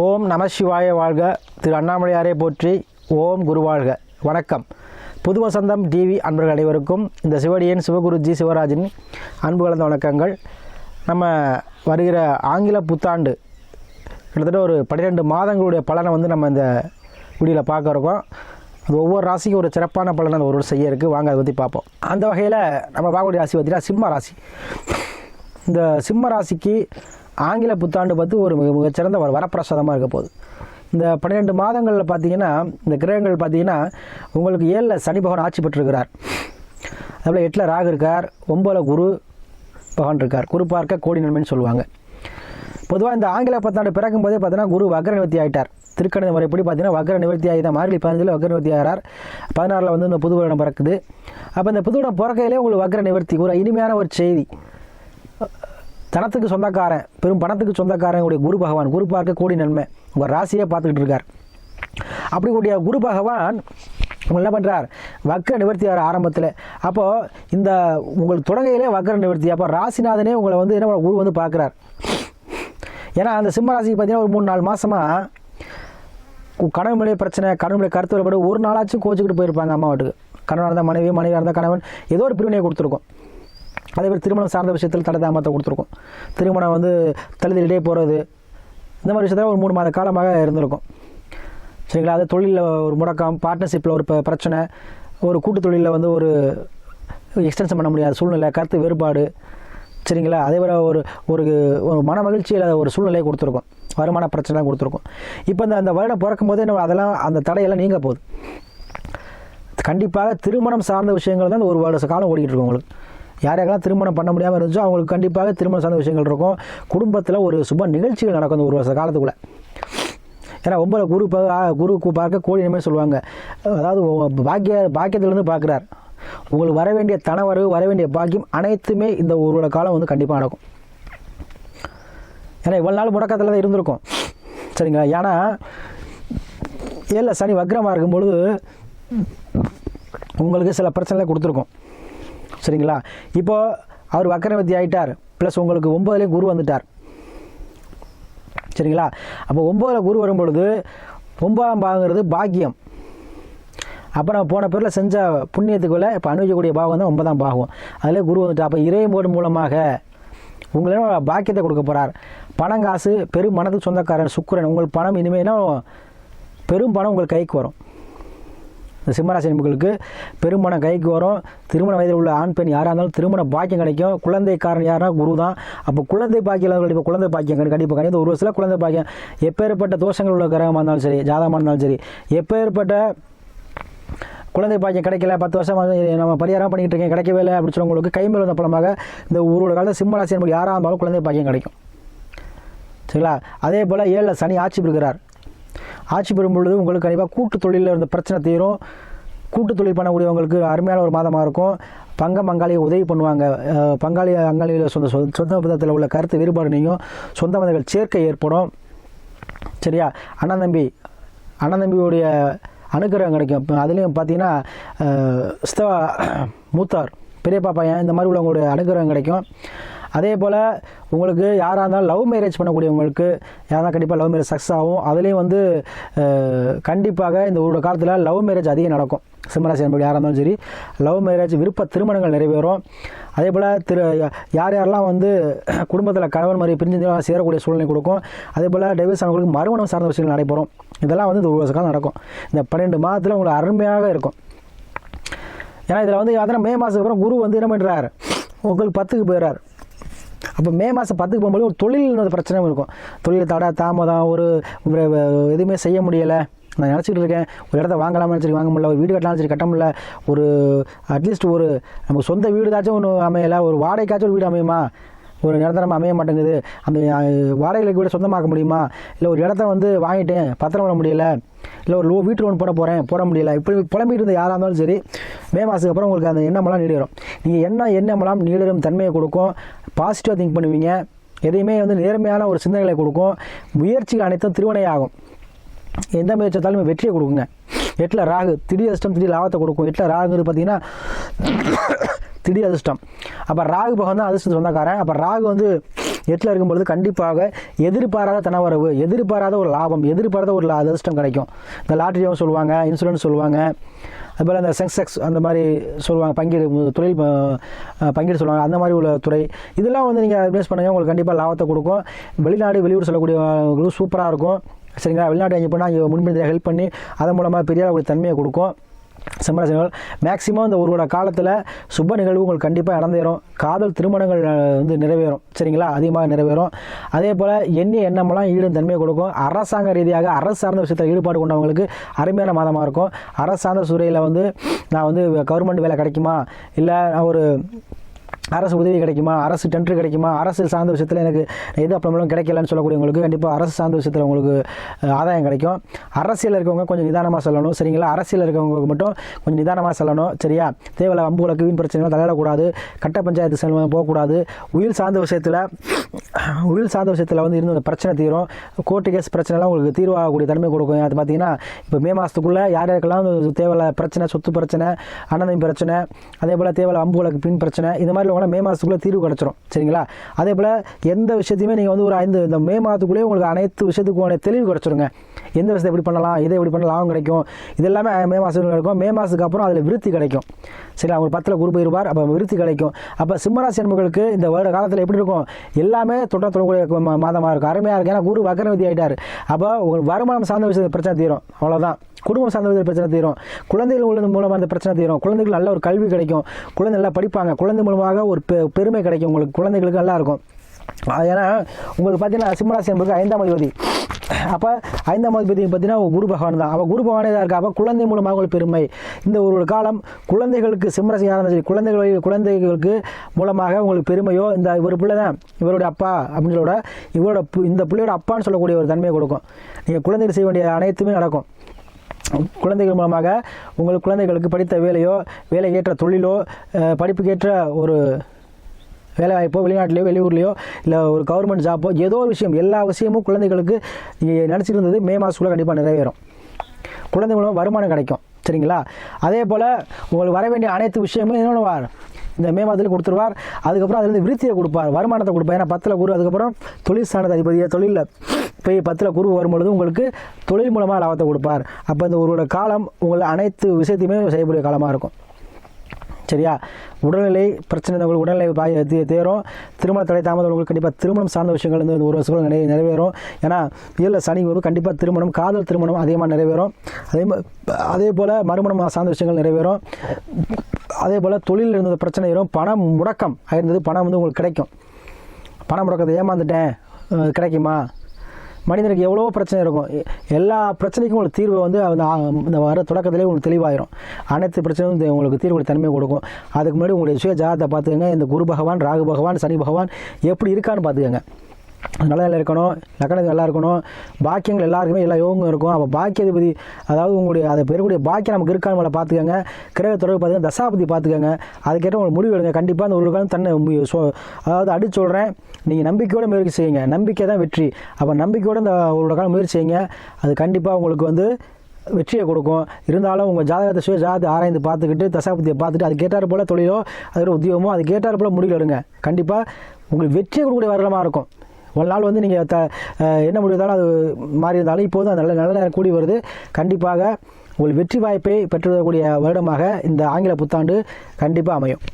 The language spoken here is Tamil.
ஓம் நம சிவாய வாழ்க. திரு அண்ணாமலையாரை போற்றி. ஓம் குருவாழ்க வணக்கம். புது வசந்தம் டிவி அன்பர்கள் அனைவருக்கும் இந்த சிவடியன் சிவகுருஜி சிவராஜின் அன்பு கலந்த வணக்கங்கள். நம்ம வருகிற ஆங்கில புத்தாண்டு கிட்டத்தட்ட ஒரு பன்னிரெண்டு மாதங்களுடைய பலனை வந்து நம்ம இந்த வீடியோவில் பார்க்க இருக்கோம். அது ஒவ்வொரு ராசிக்கும் ஒரு சிறப்பான பலனை ஒரு ஒரு செய்ய இருக்குது வாங்க அதை பற்றி பார்ப்போம். அந்த வகையில் நம்ம பார்க்கக்கூடிய ராசி பார்த்தீங்கன்னா சிம்ம ராசி. இந்த சிம்ம ராசிக்கு ஆங்கில புத்தாண்டு பார்த்து ஒரு மிக மிகச்சிறந்த ஒரு வரப்பிரசாதமாக இருக்க போகுது. இந்த பன்னிரெண்டு மாதங்களில் பார்த்தீங்கன்னா இந்த கிரகங்கள் பார்த்தீங்கன்னா உங்களுக்கு ஏழில் சனி பகவான் ஆட்சி பெற்றிருக்கிறார். அதுபோல் எட்டில் ராகு இருக்கார் ஒம்பதில் குரு பகவான் இருக்கார். குரு பார்க்க கோடி நன்மைன்னு சொல்லுவாங்க. பொதுவாக இந்த ஆங்கில பத்தாண்டு பிறக்கும் போதே பார்த்தீங்கன்னா குரு வக்ர நிவர்த்தி ஆகிட்டார் திருக்கணித முறைப்படி பார்த்தீங்கன்னா வக்ர நிவர்த்தி ஆகி தான் மார்கழி பதினஞ்சில் வக்ர நிவர்த்தி ஆகிறார். பதினாறில் வந்து இந்த புது வருடம் பிறக்குது. அப்போ இந்த புது வருடம் பிறக்கையிலே உங்களுக்கு வக்ர நிவர்த்தி ஒரு இனிமையான ஒரு செய்தி. தனத்துக்கு சொந்தக்காரன் பெரும் பணத்துக்கு சொந்தக்காரனுடைய குரு பகவான். குரு பார்க்க கோடி நன்மை. உங்கள் ராசியே பார்த்துக்கிட்டு இருக்கார். அப்படிக்கூடிய குரு பகவான் என்ன பண்ணுறார் வக்ர நிவர்த்தி ஆகிற ஆரம்பத்தில். அப்போது இந்த உங்களுக்கு தொடங்கையிலே வக்ர நிவர்த்தி. அப்போ ராசிநாதனே உங்களை வந்து என்ன பண்ண- குரு வந்து பார்க்குறார். ஏன்னா அந்த சிம்ம ராசிக்கு பார்த்தீங்கன்னா ஒரு மூணு நாலு மாதமாக கணவனுடைய பிரச்சனை கணவனுடைய கருத்து வேறுபாடு ஒரு நாளாச்சும் கோச்சிக்கிட்டு போயிருப்பாங்க அம்மா வீட்டுக்கு. கணவனாக இருந்தால் மனைவி மனைவியாக இருந்தால் கணவன். ஏதோ ஒரு பிரிவினையை கொடுத்துருக்கோம். அதே மாதிரி திருமணம் சார்ந்த விஷயத்தில் தடை தாமத்தை கொடுத்துருக்கோம். திருமணம் வந்து தழுதிலே போகிறது இந்த மாதிரி விஷயத்தில் ஒரு மூணு மாத காலமாக இருந்திருக்கும். சரிங்களா? அது தொழிலில் ஒரு முடக்கம் பார்ட்னர்ஷிப்பில் ஒரு பிரச்சனை ஒரு கூட்டு தொழிலில் வந்து ஒரு எக்ஸ்டென்ஷன் பண்ண முடியாத சூழ்நிலை கருத்து வேறுபாடு. சரிங்களா? அதே போல் ஒரு ஒரு ஒரு மன இல்லாத ஒரு சூழ்நிலையை கொடுத்துருக்கோம். வருமான பிரச்சனை கொடுத்துருக்கோம். இப்போ இந்த அந்த வருடம் பிறக்கும் போதே நம்ம அதெல்லாம் அந்த தடையெல்லாம் நீங்க போகுது. கண்டிப்பாக திருமணம் சார்ந்த விஷயங்கள் தான் ஒரு வருஷ காலம் ஓடிக்கிட்டு இருக்கும் உங்களுக்கு. யார் யாரெல்லாம் திருமணம் பண்ண முடியாமல் இருந்துச்சோ அவங்களுக்கு கண்டிப்பாக திருமணம் சார்ந்த விஷயங்கள் இருக்கும். குடும்பத்தில் ஒரு சுப நிகழ்ச்சிகள் நடக்கும் அந்த ஒரு வருஷ காலத்துக்குள்ளே. ஏன்னா ஒன்பது குரு ப- குரு கு- பார்க்க கோடி நன்மை சொல்லுவாங்க. அதாவது பாக்கிய பாக்கியத்திலேருந்து பார்க்குறார். உங்களுக்கு வர வேண்டிய தனவரவு வர வேண்டிய பாக்கியம் அனைத்துமே இந்த ஒரு காலம் வந்து கண்டிப்பாக நடக்கும். ஏன்னா இவ்வளோ நாள் முடக்கத்தில் தான் இருந்திருக்கும். சரிங்களா? ஏன்னா ஏழில் சனி வக்ரமாக இருக்கும் பொழுது உங்களுக்கு சில பிரச்சனைகளை கொடுத்துருக்கோம். சரிங்களா? இப்போ அவர் வக்கரவர்த்தி ஆயிட்டார். ப்ளஸ் உங்களுக்கு ஒம்பதுலேயும் குரு வந்துட்டார். சரிங்களா? அப்போ ஒம்பதில் குரு வரும் பொழுது ஒன்பதாம் பாகங்கிறது பாக்கியம். அப்போ நம்ம போன பேரில் செஞ்ச புண்ணியத்துக்குள்ள இப்போ அனுபவிக்கக்கூடிய பாகம் தான் ஒன்பதாம் பாகம். அதில் குரு வந்துட்டு. அப்போ இறைமோடு மூலமாக உங்களிடம் பாக்கியத்தை கொடுக்க போகிறார் பணம் காசு பெரும் மனதுக்கு சொந்தக்காரன் சுக்கரன். உங்களுக்கு பணம் இனிமேனா பெரும் பணம் உங்கள் கைக்கு வரும். இந்த சிம்மராசி நண்பர்களுக்கு பெருமணம் கைக்கு வரும். திருமண வயதில் உள்ள ஆண் பெண் யாராக இருந்தாலும் திருமண பாக்கியம் கிடைக்கும். குழந்தைக்காரன் யாருன்னா குரு தான் அப்போ குழந்தை பாக்கியம் கண்டிப்பாக குழந்தை பாக்கியம் கண்டிப்பாக கிடைக்கும் ஒரு வருஷத்தில் குழந்தை பாக்கியம் எப்பேற்பட்ட தோஷங்கள் உள்ள கிரகமாக இருந்தாலும் சரி ஜாதகமாக இருந்தாலும் சரி எப்பேற்பட்ட குழந்தை பாக்கியம் கிடைக்கல பத்து வருஷம் நம்ம பரிகாரம் பண்ணிக்கிட்டு இருக்கேன் கிடைக்கவே இல்லை அப்படின்னு சொல்லவங்களுக்கு கைமேல் வந்த பலமாக இந்த ஒரு காலத்தில் சிம்மராசி நண்பர்கள் யாராக இருந்தாலும் குழந்தை பாக்கியம் கிடைக்கும். சரிங்களா? அதே போல் ஏழில் சனி ஆட்சி பெறுகிறார். ஆட்சி பெறும் பொழுது உங்களுக்கு கண்டிப்பாக கூட்டு தொழிலில் இருந்த பிரச்சனை தீரும். கூட்டு தொழில் பண்ணக்கூடியவங்களுக்கு அருமையான ஒரு மாதமாக இருக்கும். பங்க பங்காளியை உதவி பண்ணுவாங்க. பங்காளி அங்காளியில் சொந்த சொந்த சொந்த பந்தத்தில் உள்ள கருத்து வேறுபாடு நீங்கும். சொந்த பந்தங்கள் சேர்க்கை ஏற்படும். சரியா? அண்ணன் தம்பி அண்ணன் தம்பியுடைய அனுக்கிரகம் கிடைக்கும். அதுலேயும் பார்த்தீங்கன்னா ஸ்தவா மூத்தார் பெரியப்பா பையன் இந்த மாதிரி உள்ளவங்களுடைய அனுகிரகம் கிடைக்கும். அதே போல் உங்களுக்கு யாராக இருந்தாலும் லவ் மேரேஜ் பண்ணக்கூடியவங்களுக்கு யாராவது கண்டிப்பாக லவ் மேரேஜ் சக்ஸஸ் ஆகும். அதுலேயும் வந்து கண்டிப்பாக இந்த ஒரு காலத்தில் லவ் மேரேஜ் அதிகம் நடக்கும். சிம்மராசி என்பது யாராக இருந்தாலும் சரி லவ் மேரேஜ் விருப்ப திருமணங்கள் நிறைவேறும். அதே போல் திரு யார் யாரெல்லாம் வந்து குடும்பத்தில் கணவன் மாதிரி பிரிஞ்சு சேரக்கூடிய சூழ்நிலை கொடுக்கும். அதே போல் டைவர்ஸ் ஆனவங்களுக்கு மறுமணம் சார்ந்த விஷயங்கள் நடைபெறும். இதெல்லாம் வந்து இந்த ஒரு வருஷ காலம் நடக்கும். இந்த பன்னெண்டு மாதத்தில் உங்களுக்கு அருமையாக இருக்கும். ஏன்னா இதில் வந்து பார்த்தீங்கன்னா மே மாதத்துக்கு அப்புறம் குரு வந்து என்ன பண்ணுறாரு உங்களுக்கு பத்துக்கு போயிடுறாரு. அப்போ மே மாதம் பத்துக்கு போகும்போது ஒரு தொழில் ஒரு பிரச்சனை இருக்கும். தொழில் தடை தாமதம் ஒரு எதுவுமே செய்ய முடியலை. நான் நினச்சிட்டு இருக்கேன் ஒரு இடத்த வாங்கலாம்னு சரி வாங்க முடியல ஒரு வீடு கட்டலாம்னு சரி கட்ட முடியல. ஒரு அட்லீஸ்ட் ஒரு நமக்கு சொந்த வீடு ஏதாச்சும் ஒன்று அமையலை ஒரு வாடகைக்காச்சும் ஒரு வீடு அமையுமா? ஒரு நிரந்தரம் அமைய மாட்டேங்குது. அந்த வாடகைகளை கூட வீடு சொந்தமாக்க முடியுமா? இல்லை ஒரு இடத்த வந்து வாங்கிட்டேன் பத்திரம் பண்ண முடியல? இல்லை ஒரு லோ வீட்டு லோன் போட போகிறேன் போட முடியல? இப்படி புலம்பிட்டு இருந்த யாராக இருந்தாலும் சரி மே மாதத்துக்கு அப்புறம் உங்களுக்கு அந்த எண்ணமெல்லாம் நீடிடும் நீங்கள் என்ன எண்ணமெல்லாம் நீடிடும் தன்மையை கொடுக்கும்? பாசிட்டிவாக திங்க் பண்ணுவீங்க. எதையுமே வந்து நேர்மையான ஒரு சிந்தனைகளை கொடுக்கும். முயற்சிகள் அனைத்தும் திருவினையாகும் எந்த முயற்சி எடுத்தாலும் வெற்றியை கொடுக்குங்க. எட்டில் ராகு திடீர் அஷ்டம் திடீர் லாபத்தை கொடுக்கும். எட்டில் ராகுங்கிறது பார்த்தீங்கன்னா திடீர் அதிர்ஷ்டம் அப்போ ராகு பகவான் தான் அதிர்ஷ்டம் சொந்தக்காரன். அப்போ ராகு வந்து எட்டில் இருக்கும் பொழுது கண்டிப்பாக எதிர்பாராத தனவரவு எதிர்பாராத ஒரு லாபம் எதிர்பாராத ஒரு லா- அதிர்ஷ்டம் கிடைக்கும். இந்த லாட்டரியும் சொல்லுவாங்க இன்சூரன்ஸ் சொல்லுவாங்க. அதுபோல் அந்த சென்செக்ஸ் அந்த மாதிரி சொல்லுவாங்க பங்கீடு தொழில் பங்கீடு சொல்லுவாங்க அந்த மாதிரி உள்ள துறை. இதெல்லாம் வந்து நீங்கள் இன்வெஸ்ட் பண்ணுங்கள் உங்களுக்கு கண்டிப்பாக லாபத்தை கொடுக்கும். வெளிநாடு வெளியூர் சொல்லக்கூடிய சூப்பராக இருக்கும். சரிங்களா? வெளிநாடு எங்கே போனால் அங்கே முன்பின் ஹெல்ப் பண்ணி அதன் மூலமாக பெரிய தன்மையை கொடுக்கும். சிம்மராசினர்கள் மேக்சிமம் இந்த ஒருவரோட காலத்தில் சுப நிகழ்வு உங்களுக்கு கண்டிப்பாக நடந்தேறும். காதல் திருமணங்கள் வந்து நிறைவேறும். சரிங்களா? அதிகமாக நிறைவேறும். அதே போல் எண்ணி எண்ணமெல்லாம் ஈடும் தன்மையை கொடுக்கும். அரசாங்க ரீதியாக அரசு சார்ந்த விஷயத்தில் ஈடுபாடு கொண்டவங்களுக்கு அருமையான மாதமாக இருக்கும். அரசார்ந்த சூறையில் வந்து நான் வந்து கவர்மெண்ட் வேலை கிடைக்குமா? இல்லை நான் ஒரு அரசு உதவி கிடைக்குமா? அரசு டெண்டர் கிடைக்குமா? அரசு சார்ந்த விஷயத்தில் எனக்கு எது அப்புறமேலும் கிடைக்கலன்னு சொல்லக்கூடியவங்களுக்கு கண்டிப்பாக அரசு சார்ந்த விஷயத்தில் உங்களுக்கு ஆதாயம் கிடைக்கும். அரசியல் இருக்கவங்க கொஞ்சம் நிதானமாக சொல்லணும் சரிங்களா? அரசியல் இருக்கவங்களுக்கு மட்டும் கொஞ்சம் நிதானமாக சொல்லணும் சரியா? தேவையில்ல அம்புகளுக்கு வீண் பிரச்சனைகள் தலையிடக்கூடாது. கட்ட பஞ்சாயத்து செல்வம் போகக்கூடாது. உயிர் சார்ந்த விஷயத்தில் உயிர் சார்ந்த விஷயத்தில் வந்து இருந்த பிரச்சனை தீரும். கோர்ட்டு கேஸ் பிரச்சனைலாம் உங்களுக்கு தீர்வாகக்கூடிய தன்மை கொடுக்கும். அது பார்த்தீங்கன்னா இப்போ மே மாதத்துக்குள்ளே யார் யாருக்கெல்லாம் வந்து தேவையில்ல பிரச்சனை சொத்து பிரச்சனை அண்ணன் பிரச்சனை அதே போல் தேவையில்ல அம்புகளுக்கு பின் பிரச்சனை இது மாதிரி உள்ளவங்களாம் மே மாதத்துக்குள்ளே தீர்வு கிடச்சிரும். சரிங்களா? அதே போல் எந்த விஷயத்தையுமே நீங்கள் வந்து ஒரு ஐந்து இந்த மே மாதத்துக்குள்ளேயே உங்களுக்கு அனைத்து விஷயத்துக்குமான தெளிவு கிடச்சிருங்க. எந்த விஷயத்தை எப்படி பண்ணலாம் இதை எப்படி பண்ணலாம் லாபம் கிடைக்கும் இது எல்லாமே மே மாதத்துக்கு கிடைக்கும் மே மாதத்துக்கு அப்புறம் அதில் விருத்தி கிடைக்கும். சரி அவங்க பத்தில் குரு போயிருப்பார் அப்போ விருத்தி கிடைக்கும். அப்போ சிம்மராசி அன்பர்களுக்கு இந்த வருட காலத்தில் எப்படி இருக்கும்? எல்லாமே தொட்ட தொடக்கூடிய மாதமாக இருக்கும். அருமையாக இருக்கும். ஏன்னா குரு வக்கரவதி ஆகிட்டார் அப்போ வருமானம் சார்ந்த விஷயத்தை பிரச்சனை தீரும். அவ்வளோதான் குடும்பம் சார்ந்த பிரச்சனை தீரும். குழந்தைகள் உள்ளது மூலமாக அந்த பிரச்சனை தீரும். குழந்தைகள் நல்ல ஒரு கல்வி கிடைக்கும். குழந்தை நல்லா படிப்பாங்க. குழந்தை மூலமாக ஒரு பெ- பெருமை கிடைக்கும். உங்களுக்கு குழந்தைகளுக்கு நல்லா இருக்கும். அது ஏன்னா உங்களுக்கு பார்த்தீங்கன்னா சிம்மராசி என்பது ஐந்தாம் அதிபதி. அப்போ ஐந்தாம் அதிபதி பார்த்தீங்கன்னா குரு பகவான் தான். அவள் குரு பகவானே தான் இருக்கா? அப்போ குழந்தை மூலமாக ஒரு பெருமை. இந்த ஒரு காலம் குழந்தைகளுக்கு சிம்மராசி சரி குழந்தைகள் குழந்தைகளுக்கு மூலமாக உங்களுக்கு பெருமையோ இந்த இவர் பிள்ளை தான். இவருடைய அப்பா அப்படின்னு சொல்ல இவரோட பு- இந்த பிள்ளையோட அப்பான்னு சொல்லக்கூடிய ஒரு தன்மையை கொடுக்கும். நீங்கள் குழந்தைகள் செய்ய வேண்டிய அனைத்துமே நடக்கும். குழந்தைகள் மூலமாக உங்கள் குழந்தைகளுக்கு படித்த வேலையோ வேலைக்கேற்ற தொழிலோ படிப்புக்கேற்ற ஒரு வேலைவாய்ப்போ வெளிநாட்டிலையோ வெளியூர்லையோ இல்லை ஒரு கவர்மெண்ட் ஜாப்போ ஏதோ ஒரு விஷயம் எல்லா விஷயமும் குழந்தைகளுக்கு நினச்சிருந்தது நினச்சிட்டு இருந்தது மே மாதத்துக்குள்ளே கண்டிப்பாக நிறைவேறும். குழந்தை மூலமாக வருமானம் கிடைக்கும் சரிங்களா? அதே போல் உங்களுக்கு வர வேண்டிய அனைத்து விஷயமும் என்ன இந்த மே மாதத்தில் கொடுத்துருவார். அதுக்கப்புறம் அதுலேருந்து விருத்தியை கொடுப்பார் வருமானத்தை கொடுப்பார். ஏன்னா பத்தில் குரு அதுக்கப்புறம் தொழில் ஸ்தானத்து அதிபதியை தொழிலில். போய் பத்தில் குரு வரும்பொழுது உங்களுக்கு தொழில் மூலமாக லாபத்தை கொடுப்பார். அப்போ இந்த உங்களோட காலம் உங்களை அனைத்து விஷயத்தையுமே செய்யக்கூடிய காலமாக இருக்கும். சரியா? உடல்நிலை பிரச்சனை உங்களுக்கு உடல்நிலை பாய தேரும். திருமண தடை தாமதம் உங்களுக்கு கண்டிப்பாக திருமணம் சார்ந்த விஷயங்கள் வந்து ஒரு வருஷம் நிறைய நிறைவேறும். ஏன்னா இதில் சனி வரும் கண்டிப்பாக திருமணம் காதல் திருமணம் அதிகமாக நிறைவேறும். அதே அதே போல் மறுமணம் சார்ந்த விஷயங்கள் நிறைவேறும். அதே போல் தொழில் இருந்தது பிரச்சனை வரும். பணம் முடக்கம். ஆயிருந்தது பணம் வந்து உங்களுக்கு கிடைக்கும். பணம் முடக்கத்தை ஏமாந்துட்டேன். கிடைக்குமா? மனிதனுக்கு எவ்வளோ பிரச்சனை இருக்கும். எல்லா பிரச்சனைக்கும் உங்களுக்கு தீர்வு வந்து அந்த இந்த வர தொடக்கத்திலே உங்களுக்கு தெளிவாயிரும். அனைத்து பிரச்சனையும் இந்த உங்களுக்கு தீர்வு தன்மை கொடுக்கும். அதுக்கு முன்னாடி உங்களுடைய சுய ஜாதத்தை பார்த்துக்கங்க. இந்த குரு பகவான் ராகு பகவான் சனி பகவான் எப்படி இருக்கான்னு பார்த்துக்கங்க. நல்ல இருக்கணும் லக்கணம் நல்லா இருக்கணும் பாக்கியங்கள் எல்லாருக்குமே எல்லா யோகம் இருக்கும். அப்போ பாக்கியாதிபதி அதாவது உங்களுடைய அதை பெறக்கூடிய பாக்கியம் நமக்கு இருக்கான்னு மேலே பார்த்துக்கோங்க. கிரக தொடர்பு பார்த்துக்கங்க தசாபதி பார்த்துக்கோங்க. அதுக்கேற்ற உங்களுக்கு முடிவு எடுங்க. கண்டிப்பாக அந்த ஒரு காலம் தன்னை மு- சொ- அதாவது அடிச்சு சொல்கிறேன் நீங்கள் நம்பிக்கையோட முயற்சி செய்யுங்க. நம்பிக்கை தான் வெற்றி. அப்போ நம்பிக்கையோட இந்த ஒரு காலம் முயற்சி செய்யுங்க. அது கண்டிப்பாக உங்களுக்கு வந்து வெற்றியை கொடுக்கும். இருந்தாலும் உங்கள் ஜாதகத்தை சுய ஜாதகத்தை ஆராய்ந்து பார்த்துக்கிட்டு தசாபதியை பார்த்துட்டு அது கேட்டார் போல் தொழிலோ அதோட உத்தியோகமோ அது கேட்டார் போல் முடிவு எடுங்க. கண்டிப்பாக உங்களுக்கு வெற்றியை கொடுக்கக்கூடிய வரலமாக இருக்கும். ஒரு நாள் வந்து நீங்கள் த என்ன முடிவு அது மாறி இருந்தாலும் இப்போதும் அது நல்ல நல்ல நேரம் கூடி வருது. கண்டிப்பாக உங்கள் வெற்றி வாய்ப்பை பெற்றுவதற்கூடிய வருடமாக இந்த ஆங்கில புத்தாண்டு கண்டிப்பாக அமையும்.